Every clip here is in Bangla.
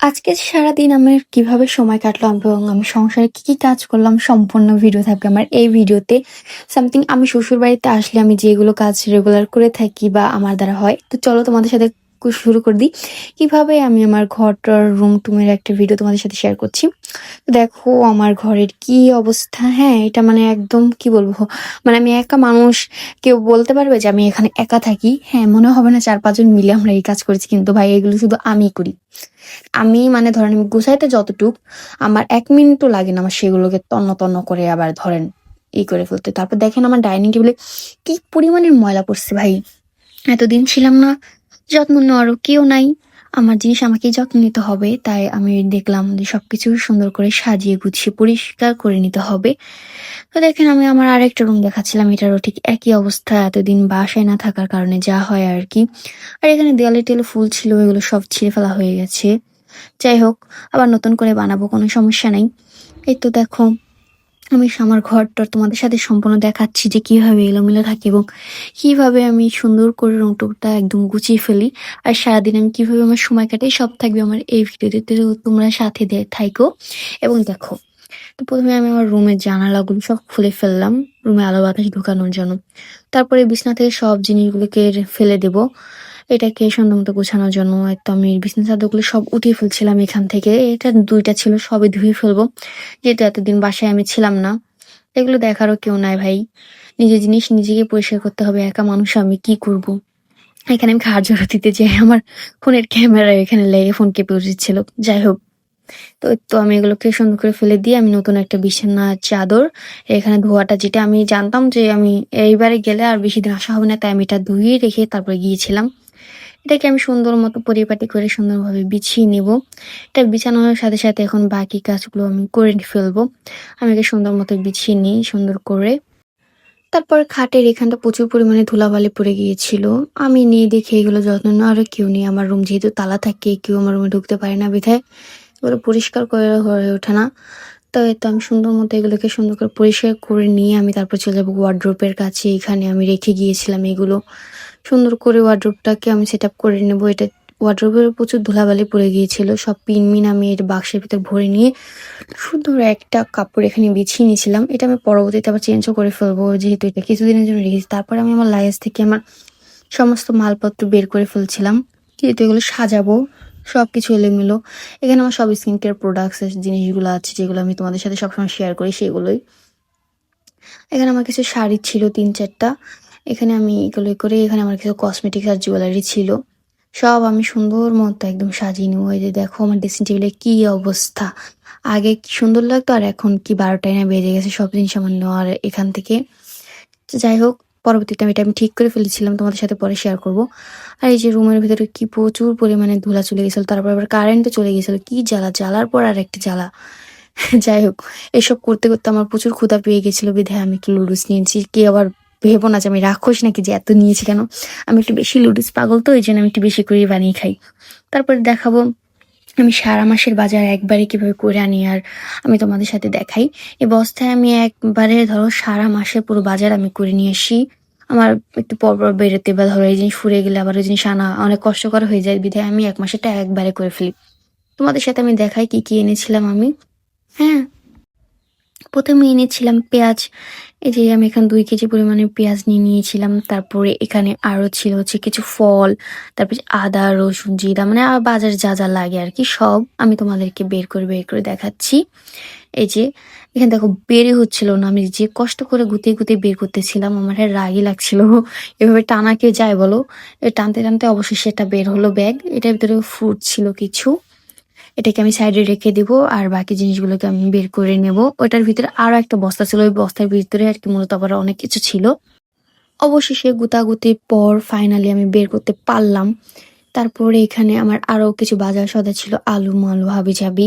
আজকে সারাদিন আমার কীভাবে সময় কাটলো এবং আমি সংসারে কি কি কাজ করলাম সম্পূর্ণ ভিডিও থাকবে আমার এই ভিডিওতে সামথিং আমি শ্বশুর বাড়িতে আসলে আমি যেগুলো কাজ রেগুলার করে থাকি বা আমার দ্বারা হয়। তো চলো তোমাদের সাথে শুরু করে দিই। কীভাবে আমি আমার ঘরটার রুম টুমের একটা ভিডিও তোমাদের সাথে শেয়ার করছি? তো দেখো, আমার ঘরের কি অবস্থা? হ্যাঁ এটা মানে একদম কি বলব? মানে আমি একা মানুষ, কেউ বলতে পারবে যে আমি এখানে একা থাকি? হ্যাঁ মনে হবে না চার পাঁচজন মিলে আমরা এই কাজ করেছি, কিন্তু ভাই, এগুলো শুধু আমি করি। আমি মানে ধরেন আমি গুছাইতে যতটুক, আমার এক মিনিটও লাগে না আমার সেগুলোকে তন্ন তন্ন করে আবার ধরেন ই করে ফেলতে। তারপর দেখেন আমার ডাইনিং টেবিলে কি পরিমাণের ময়লা পড়ছে ভাই। এতদিন ছিলাম না যত্ন নেওয়ারও কেউ নাই। আমার জিনিস আমাকেই যত্ন নিতে হবে, তাই আমি দেখলাম যে সবকিছু সুন্দর করে সাজিয়ে গুছিয়ে পরিষ্কার করে নিতে হবে। তো দেখেন আমি আমার আরেকটা রুম দেখাচ্ছিলাম, এটারও ঠিক একই অবস্থা, এতদিন বাসায় না থাকার কারণে যা হয় আর কি। আর এখানে দেয়ালে টেলে ফুল ছিল, এগুলো সব ছিঁড়ে ফেলা হয়ে গেছে। যাই হোক, আবার নতুন করে বানাবো, কোনো সমস্যা নাই। এই তো দেখো আমি আমার ঘরটা তোমাদের সাথে সম্পূর্ণ দেখাচ্ছি যে কীভাবে এলোমেলো থাকে এবং কীভাবে আমি সুন্দর করে রুমটুকটা একদম গুছিয়ে ফেলি। আর সারাদিন আমি কীভাবে আমার সময় কাটাই সব থাকবে আমার এই ভিডিওতে। তোমরা সাথে থাইকো এবং দেখো। তো প্রথমে আমি আমার রুমের জানালাগুলো সব খুলে ফেললাম, রুমে আলো বাতাস ঢোকানোর জন্য। তারপরে বিছনা থেকে সব জিনিসগুলোকে ফেলে দেব। এটাকে সুন্দর মতো গোছানোর জন্য তো আমি বিছনা চাদরগুলো সব উঠিয়ে ফেলছিলাম এখান থেকে। এটা দুইটা ছিল, সবই ধুয়ে ফেলব। যেহেতু এতদিন বাসায় আমি ছিলাম না। এগুলো দেখারও কেউ নাই ভাই। নিজের জিনিস নিজেকে পরিষ্কার করতে হবে, একা মানুষ আমি কি করব? এখানে আমি খাওয়ার জন্য দিতে যাই আমার ফোনের ক্যামেরা, এখানে লেগে ফোন কেঁপে উঠেছিল। যাই হোক, তো তো আমি এগুলোকে সুন্দর করে ফেলে দিয়ে আমি নতুন একটা বিছানা চাদর, এখানে ধোয়াটা যেটা আমি জানতাম যে আমি এইবারে গেলে আর বেশি দিন আসা হবে না, তাই আমি এটা ধুয়ে রেখে তারপরে গিয়েছিলাম। এটাকে আমি সুন্দর মতো পরিপাটি করে সুন্দরভাবে বিছিয়ে নিব। এটা বিছানোর সাথে সাথে এখন বাকি কাজগুলো আমি করে ফেলব। আমি একে সুন্দর মতো বিছিয়ে নিই সুন্দর করে। তারপর খাটের এখানটা প্রচুর পরিমাণে ধুলাবালি পড়ে গিয়েছিল। আমি নিয়ে দেখে এগুলো যত্ন নেওয়ার কেউ নেই। আমার রুম যেহেতু তালা থাকে, কেউ আমার রুমে ঢুকতে পারে না বিধায় এগুলো পরিষ্কার করে হয়ে ওঠে না। তো এই তো আমি সুন্দর মতো এগুলোকে সুন্দর করে পরিষ্কার করে নিয়ে আমি তারপর চলে যাব ওয়ার্ড্রোপের কাছে। এখানে আমি রেখে গিয়েছিলাম এগুলো। সুন্দর করে ওয়ার্ড্রোপটাকে আমি সেট আপ করে নেব। এটা ওয়ার্ড্রোপের প্রচুর ধুলাবালি পড়ে গিয়েছিল। সব পিন মিন আমি এর বাক্সের ভিতর ভরে নিয়ে সুন্দর একটা কাপড় এখানে বিছিয়ে নিয়েছিলাম। এটা আমি পরবর্তীতে আবার চেঞ্জও করে ফেলব, যেহেতু এটা কিছুদিনের জন্য রেখেছি। তারপর আমি আমার লাইস থেকে আমার সমস্ত মালপত্র বের করে ফেলছিলাম। যেহেতু এগুলো সাজাবো সব কিছু এলোমেলো। এখানে আমার সব স্কিন কেয়ার প্রোডাক্টস জিনিসগুলো আছে, যেগুলো আমি তোমাদের সাথে সবসময় শেয়ার করি, সেগুলোই। এখানে আমার কিছু শাড়ি ছিল, তিন চারটা। এখানে আমি এগুলো করে এখানে আমার কিছু কসমেটিক্স আর জুয়েলারি ছিল। সব আমি সুন্দর মতো একদম সাজিয়ে নেব। যে দেখো আমার ড্রেসিং টেবিলে কি অবস্থা। আগে কি সুন্দর লাগতো আর এখন কি বারোটায় না বেজে গেছে সব জিনিস আমার নেওয়ার এখান থেকে। যাই হোক, পরবর্তীতে আমি এটা আমি ঠিক করে ফেলেছিলাম, তোমাদের সাথে পরে শেয়ার করব। আর এই যে রুমের ভিতরে কি প্রচুর পরিমাণে ধুলা চলে গেছিল, তারপর আবার কারেন্টও চলে গেছিল। কি জ্বালা, জ্বালার পর আর একটা জ্বালা। যাই হোক, এসব করতে করতে আমার প্রচুর ক্ষুধা পেয়ে গেছিল, বিধায় আমি একটু লুডুস নিয়েছি কে আবার ভেবো না যে আমি রাক্ষস নাকি যে এত নিয়েছি কেন? আমি একটু বেশি লুডুস পাগল তো, ওই জন্য আমি একটু বেশি করে বানিয়ে খাই। তারপর দেখাবো, আমি সারা মাসের বাজার একবারে কীভাবে করে আনি আর আমি তোমাদের সাথে দেখাই। এ বস্তায় আমি একবারে ধরো সারা মাসের পুরো বাজার আমি করে নিয়ে আসি। আমার একটু পর পর বেরোতে বা ধরো এই জিনিস ফুরে গেলে আবার ওই জিনিস আনা অনেক কষ্টকর হয়ে যায় বিধায় আমি এক মাসেরটা একবারে করে ফেলি। তোমাদের সাথে আমি দেখাই কি কি এনেছিলাম আমি। হ্যাঁ প্রথমে এনেছিলাম পেঁয়াজ এই যে আমি এখানে দুই কেজি পরিমাণে পেঁয়াজ নিয়ে নিয়েছিলাম। তারপরে এখানে আরও ছিল হচ্ছে কিছু ফল, তারপরে আদা, রসুন, জিরা মানে বাজার যা যা লাগে আর কি, সব আমি তোমাদেরকে বের করে বের করে দেখাচ্ছি। এই যে এখানে দেখো বেরই হচ্ছিল না, আমি যে কষ্ট করে গুতিয়ে গুতিয়ে বের করতেছিলাম, আমার রাগই লাগছিল। এভাবে টানা কে যায় বলো? টানতে টানতে অবশ্যই সেটা বের হলো ব্যাগ। এটার ভিতরে ফ্রুট ছিল কিছু। এটাকে আমি সাইডে রেখে দিব আর বাকি জিনিসগুলোকে আমি বের করে নেব। ওটার ভিতরে আরও একটা বস্তা ছিল। ওই বস্তার ভিতরে আর কি মূলত আবার অনেক কিছু ছিল। অবশেষে গুতাগুতির পর ফাইনালি আমি বের করতে পারলাম। তারপরে এখানে আমার আরও কিছু বাজার সদা ছিল। আলু, মালু, হাবি জাবি।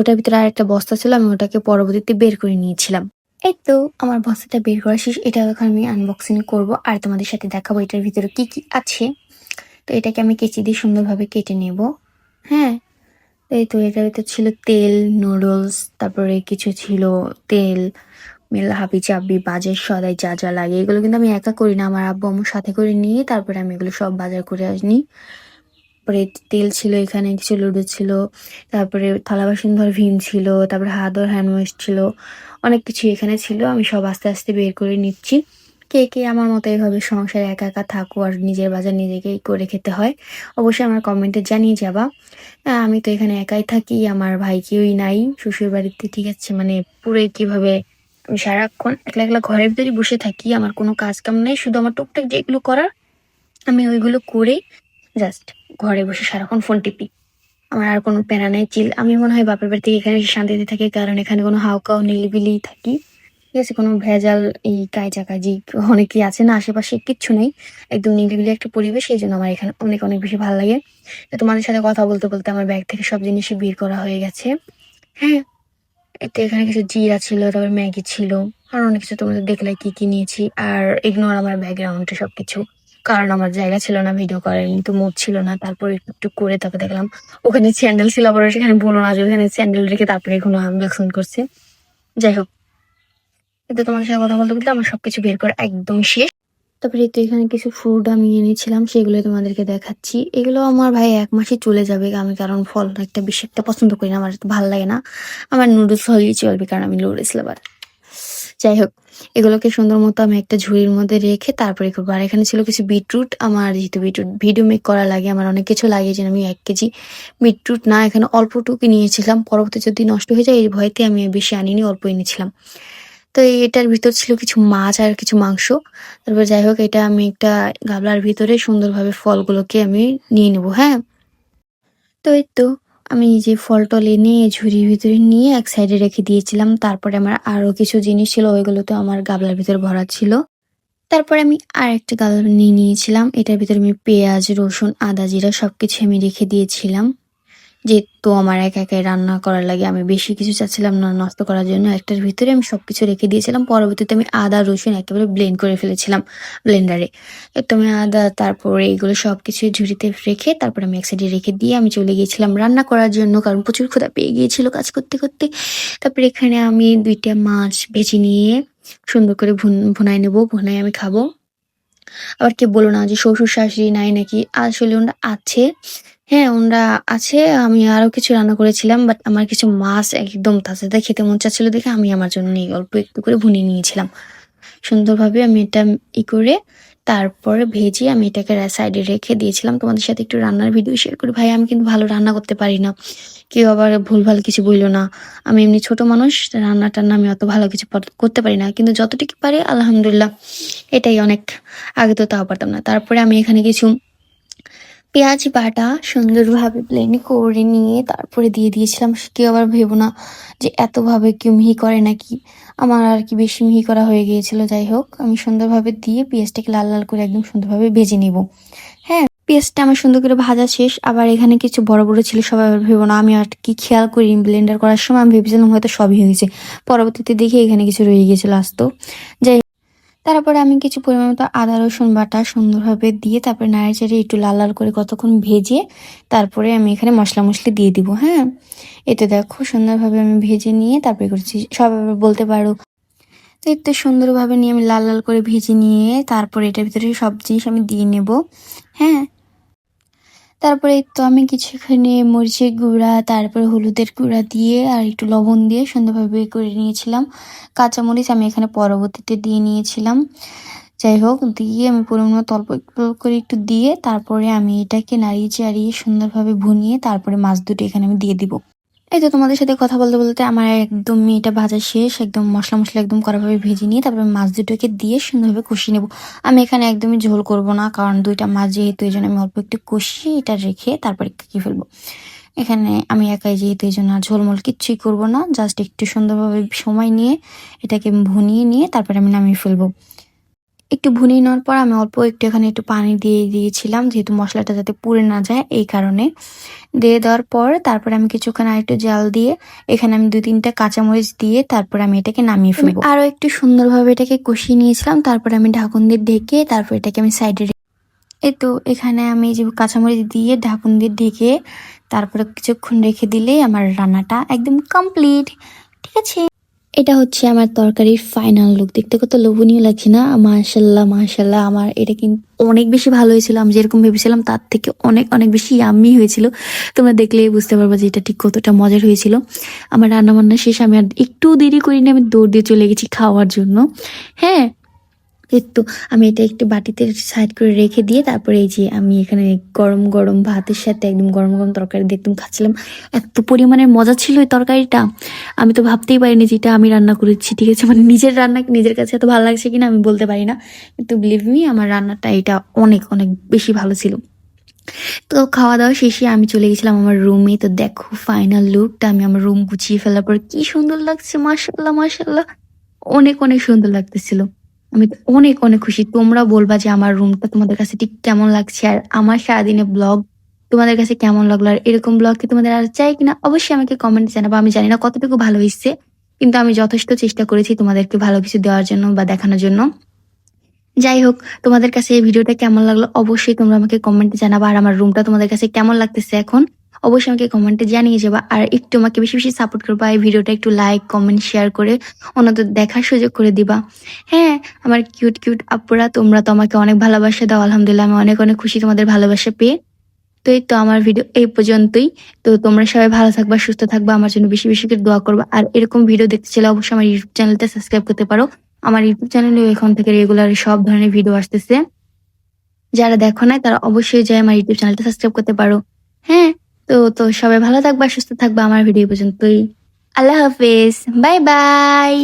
ওটার ভিতরে আর একটা বস্তা ছিল। আমি ওটাকে পরবর্তীতে বের করে নিয়েছিলাম। এই তো আমার বস্তাটা বের করা শেষ। এটা এখন আমি আনবক্সিং করব। আর তোমাদের সাথে দেখাবো এটার ভিতরে কি কি আছে। তো এটাকে আমি কেচি দিয়ে সুন্দরভাবে কেটে নেব। হ্যাঁ এই তো এটার ভিতরে ছিল তেল নুডলস তারপরে কিছু ছিল তেল মেল হাবি চাবি, বাজার সদাই যা যা লাগে। এগুলো কিন্তু আমি একা করি না, আমার আব্বু আমার সাথে করে নিয়ে তারপরে আমি এগুলো সব বাজার করে আসনি। তারপরে তেল ছিল এখানে, কিছু লুডো ছিল, তারপরে থালা বাসন ধর ভিম ছিল, তারপরে হাত ধর হ্যান্ড ওয়াশ ছিল, অনেক কিছু এখানে ছিল, আমি সব আস্তে আস্তে বের করে নিচ্ছি। কে কে আমার মতো এইভাবে সংসারে একা একা থাকো আর নিজের বাজার নিজেকেই করে খেতে হয়, অবশ্যই আমার কমেন্টে জানিয়ে যাবা। আমি তো এখানে একাই থাকি, আমার ভাই কেউই নাই শ্বশুর বাড়িতে ঠিক আছে মানে পুরো কীভাবে আমি সারাক্ষণ একলা একলা ঘরের ভিতরে বসে থাকি, আমার কোনো কাজ কাম নেই, শুধু আমার টুকটাক যেগুলো করার, আমি ওইগুলো করে জাস্ট ঘরে বসে সারাক্ষণ ফোন টিপি। আমার আর কোনো প্যারা নাই, চিল আমি মনে হয় বাপের বাড়ি থেকে এখানে শান্তিতে থাকি, কারণ এখানে কোনো হাউকাও নিলিবিলি থাকি। ঠিক আছে, কোনো ভেজাল এই কাজা কাজি অনেকেই আছে না, আশেপাশে কিচ্ছু নেই, একদম নিরিবিলি একটা পরিবেশ, এই জন্য আমার এখানে অনেক অনেক বেশি ভালো লাগে। তো তোমাদের সাথে কথা বলতে বলতে আমার ব্যাগ থেকে সব জিনিসই বের করা হয়ে গেছে। হ্যাঁ এতে এখানে কিছু জিরা ছিল, তারপর ম্যাগি ছিল, আর অনেক কিছু তোমাদের দেখলে কি কি নিয়েছি, আর ইগনোর আমার ব্যাকগ্রাউন্ডে সবকিছু, কারণ আমার জায়গা ছিল না ভিডিও করার কিন্তু মুড ছিল না, তারপর একটু করে তাকে দেখলাম, ওখানে স্যান্ডেল ছিল, আবার সেখানে বলো না যে ওখানে স্যান্ডেল রেখে তারপরে এখনও আনবক্সিং করছে। যাই হোক কিন্তু তোমার সাথে কথা বলতে বলতে আমার সবকিছু বের করা একদম শেষ। তারপরে তো এখানে কিছু ফ্রুট আমি এনেছিলাম সেগুলো তোমাদেরকে দেখাচ্ছি। এগুলো আমার ভাই এক মাসে চলে যাবে, আমি কারণ ফল একটা বেশি একটা পছন্দ করি না, আমার ভালো লাগে না। আমার নুডলস হলেই চলবে কারণ আমি নুডলস লাভার যাই হোক, এগুলোকে সুন্দর মতো আমি একটা ঝুড়ির মধ্যে রেখে তারপরে করব। আর এখানে ছিল কিছু বিটরুট আমার যেহেতু বিটরুট ভিডিও মেক করা লাগে, আমার অনেক কিছু লাগে যে আমি এক কেজি বিটরুট না এখানে অল্পটুকু নিয়েছিলাম। পরবর্তী যদি নষ্ট হয়ে যায় এই ভয়তে আমি বেশি আনিনি অল্প এনেছিলাম। তো এটার ভিতর ছিল কিছু মাছ আর কিছু মাংস। তারপর যাই হোক, এটা আমি একটা গাবলার ভিতরে সুন্দরভাবে ফলগুলোকে আমি নিয়ে নেব হ্যাঁ? তো এই তো, আমি যে ফল টল এনে ঝুড়ির ভিতরে নিয়ে এক সাইডে রেখে দিয়েছিলাম। তারপরে আমার আরও কিছু জিনিস ছিল ওইগুলো তো আমার গাবলার ভিতরে ভরা ছিল। তারপরে আমি আর একটা গাবলা নিয়ে নিয়েছিলাম। এটার ভিতরে আমি পেঁয়াজ, রসুন, আদা, জিরা সব কিছু আমি রেখে দিয়েছিলাম। যেহেতু আমার একা একাই রান্না করার লাগে, আমি বেশি কিছু চাচ্ছিলাম না নষ্ট করার জন্য। একটার ভিতরে আমি সব কিছু রেখে দিয়েছিলাম, পরবর্তীতে আমি আদা, রসুন একেবারে ব্লেন্ড করে ফেলেছিলাম ব্লেন্ডারে তো আমি আদা, তারপরে এগুলো সব কিছু ঝুড়িতে রেখে তারপর আমি এক সাইডে রেখে দিয়ে আমি চলে গিয়েছিলাম রান্না করার জন্য, কারণ প্রচুর ক্ষুধা পেয়ে গিয়েছিল কাজ করতে করতে। তারপরে এখানে আমি দুইটা মাছ ভেজে নিয়ে সুন্দর করে ভুন ভুনাই নেব ভুনাই আমি খাব। আবার কে বলো না যে শ্বশুর শাশুড়ি নাই নাকি? আসলে ওনারা আছে। হ্যাঁ ওনারা আছে, আমি আরও কিছু রান্না করেছিলাম বাট আমার কিছু মাছ একদম তাজা তাজা খেতে মন চাচ্ছিল দেখে আমি আমার জন্য অল্প একটু করে ভুনিয়ে নিয়েছিলাম। সুন্দরভাবে আমি এটা ই করে তারপরে ভেজে আমি এটাকে সাইডে রেখে দিয়েছিলাম। তোমাদের সাথে একটু রান্নার ভিডিও শেয়ার করি। ভাই, আমি কিন্তু ভালো রান্না করতে পারি না। কেউ আবার ভুলভাল কিছু বলল না। আমি এমনি ছোট মানুষ, রান্না টান্না আমি অত ভালো কিছু করতে পারি না। কিন্তু যতটুকু পারি, আলহামদুলিল্লাহ, এটাই অনেক, আগে তো তাও পারতাম না। তারপরে আমি এখানে কিছু পেঁয়াজ বাটা সুন্দরভাবে ব্লেন্ড করে নিয়ে তারপরে দিয়ে দিয়েছিলাম। কেউ আবার ভেবো না যে এতভাবে কেউ মিহি করে নাকি? আমার আর কি বেশি মিহি করা হয়ে গিয়েছিল, যাই হোক। আমি সুন্দরভাবে দিয়ে পেঁয়াজটাকে লাল লাল করে একদম সুন্দরভাবে ভেজে নিব। হ্যাঁ পেঁয়াজটা আমার সুন্দর করে ভাজা শেষ। আবার এখানে কিছু বড় বড় ছিল, সবাই আবার ভেবো না। আমি আর কি খেয়াল করি ব্লেন্ডার করার সময়। আমি ভেবেছিলাম হয়তো সবই হয়ে গেছে। পরবর্তীতে দেখি এখানে কিছু রয়ে গিয়েছিল আসতো যাই তারপরে আমি কিছু পরিমাণ মতো আদা, রসুন বাটা সুন্দরভাবে দিয়ে তারপরে নাড়ে একটু লাল লাল করে কতক্ষণ ভেজে তারপরে আমি এখানে মশলা মশলি দিয়ে দিব হ্যাঁ? এতে দেখো সুন্দরভাবে আমি ভেজে নিয়ে তারপরে করছি, সব বলতে পারো। তো একটু সুন্দরভাবে নিয়ে আমি লাল লাল করে ভেজে নিয়ে তারপরে এটার ভিতরে সব জিনিস আমি দিয়ে নেব হ্যাঁ? তারপরে তো আমি কিছুখানে মরিচের গুঁড়া, তারপরে হলুদের গুঁড়া দিয়ে আর একটু লবণ দিয়ে সুন্দরভাবে করে নিয়েছিলাম। কাঁচামরিচ আমি এখানে পরবর্তীতে দিয়ে নিয়েছিলাম। যাই হোক, দিয়ে আমি পুরোনো মতো অল্প করে একটু দিয়ে তারপরে আমি এটাকে নাড়িয়ে চাড়িয়ে সুন্দরভাবে ভুনিয়ে তারপরে মাছ দুটো এখানে আমি দিয়ে দিব। এই তো তোমাদের সাথে কথা বলতে বলতে আমার একদমই এটা ভাজা শেষ, একদম মশলা মশলা একদম কড়াভাবে ভেজে নিয়ে তারপরে মাছ দুটোকে দিয়ে সুন্দরভাবে কষিয়ে নেব। আমি এখানে একদমই ঝোল করব না, কারণ দুইটা মাছ যেহেতু এই জন্য আমি অল্প একটু কষিয়ে এটা রেখে তারপরে কি ফেলব। এখানে আমি একাই যেহেতু এই জন্য ঝোলমোল কিচ্ছুই করব না, জাস্ট একটু সুন্দরভাবে সময় নিয়ে এটাকে ভুনিয়ে নিয়ে তারপরে আমি নামিয়ে ফেলব। একটু ভুনিয়ে নেওয়ার পর আমি অল্প একটু এখানে একটু পানি দিয়ে দিয়েছিলাম যেহেতু মশলাটা যাতে পুড়ে না যায় এই কারণে। দিয়ে দেওয়ার পর তারপরে আমি কিছুক্ষণ আর একটু জাল দিয়ে এখানে আমি দুই তিনটা কাঁচামরিচ দিয়ে তারপর আমি এটাকে নামিয়ে ফেলব। আরও একটু সুন্দরভাবে এটাকে কষিয়ে নিয়েছিলাম তারপরে আমি ঢাকন দিয়ে ঢেকে তারপর এটাকে আমি সাইডে এই তো এখানে আমি যে কাঁচামরিচ দিয়ে ঢাকন দিয়ে ঢেকে তারপরে কিছুক্ষণ রেখে দিলেই আমার রান্নাটা একদম কমপ্লিট ঠিক আছে? এটা হচ্ছে আমার তরকারির ফাইনাল লুক দেখতে কত লোভনীয় লাগছে না? মাশাল্লাহ মাশাল্লাহ আমার এটা কিন্তু অনেক বেশি ভালো হয়েছিল। আমি যেরকম ভেবেছিলাম, তার থেকে অনেক অনেক বেশি ইয়াম্মি হয়েছিল। তোমরা দেখলেই বুঝতে পারব যে এটা ঠিক কতটা মজার হয়েছিল। আমার রান্নাবান্না শেষ, আমি আর একটু দেরি করিনি, আমি দৌড় দিয়ে চলে গেছি খাওয়ার জন্য। হ্যাঁ এই তো আমি এটা একটু বাটিতে সাইড করে রেখে দিয়ে তারপরে এই যে আমি এখানে গরম গরম ভাতের সাথে একদম গরম গরম তরকারি দিয়ে একদম খাচ্ছিলাম। এত পরিমাণের মজা ছিল ওই তরকারিটা। আমি তো ভাবতেই পারিনি যে এটা আমি রান্না করেছি, ঠিক আছে? মানে নিজের রান্না, নিজের কাছে এত ভালো লাগছে কিনা আমি বলতে পারি না। কিন্তু বিলিভ মি আমার রান্নাটা এটা অনেক অনেক বেশি ভালো ছিল। তো খাওয়া দাওয়া শেষে আমি চলে গেছিলাম আমার রুমে তো দেখো ফাইনাল লুকটা আমি আমার রুম গুছিয়ে ফেলার পর কি সুন্দর লাগছে মাসাল্লাহ মাসাল্লাহ অনেক অনেক সুন্দর লাগতেছিল। আমি তো অনেক অনেক খুশি। তোমরা বলবা যে আমার রুমটা তোমাদের কাছে ঠিক কেমন লাগছে, আর আমার সারাদিনে ব্লগ তোমাদের কাছে কেমন লাগল, আর এরকম ব্লগ কি তোমাদের আর চাই কিনা? অবশ্যই আমাকে কমেন্টে জানাব। আমি জানি না কতটুকু ভালো হয়েছে, কিন্তু আমি যথেষ্ট চেষ্টা করেছি তোমাদেরকে ভালো কিছু দেওয়ার জন্য বা দেখানোর জন্য। যাই হোক, তোমাদের কাছে এই ভিডিওটা কেমন লাগল? অবশ্যই তোমরা আমাকে কমেন্টে জানাবা, আর আমার রুমটা তোমাদের কাছে কেমন লাগতেছে এখন? অবশ্যই আমাকে কমেন্টে জানিয়ে যাবা। আর একটু আমাকে বেশি বেশি সাপোর্ট করবা, এই ভিডিওটা একটু লাইক কমেন্ট শেয়ার করে অন্যদের দেখার সুযোগ করে দিবা। হ্যাঁ আমার কিউট কিউট আপুরা, তোমরা তো আমাকে অনেক ভালোবাসা দাও, আলহামদুলিল্লাহ আমি অনেক অনেক খুশি তোমাদের ভালোবাসা পেয়ে। তো এই তো আমার ভিডিও এই পর্যন্তই। তো তোমরা সবাই ভালো থাকবা, সুস্থ থাকবা, আমার জন্য বেশি বেশি করে দোয়া করবা। আর এরকম ভিডিও দেখতে চাইলে অবশ্যই আমার ইউটিউব চ্যানেলটা সাবস্ক্রাইব করতে পারো। আমার ইউটিউব চ্যানেলে এখন থেকে রেগুলার সব ধরনের ভিডিও আসতেছে। যারা দেখো না তারা অবশ্যই যায় আমার ইউটিউব চ্যানেলটা সাবস্ক্রাইব করতে পারো। হ্যাঁ তো তো সবাই ভালো থাকবা সুস্থ থাকবা। আমার ভিডিও পর্যন্তই। আল্লাহ হাফিজ। Bye bye.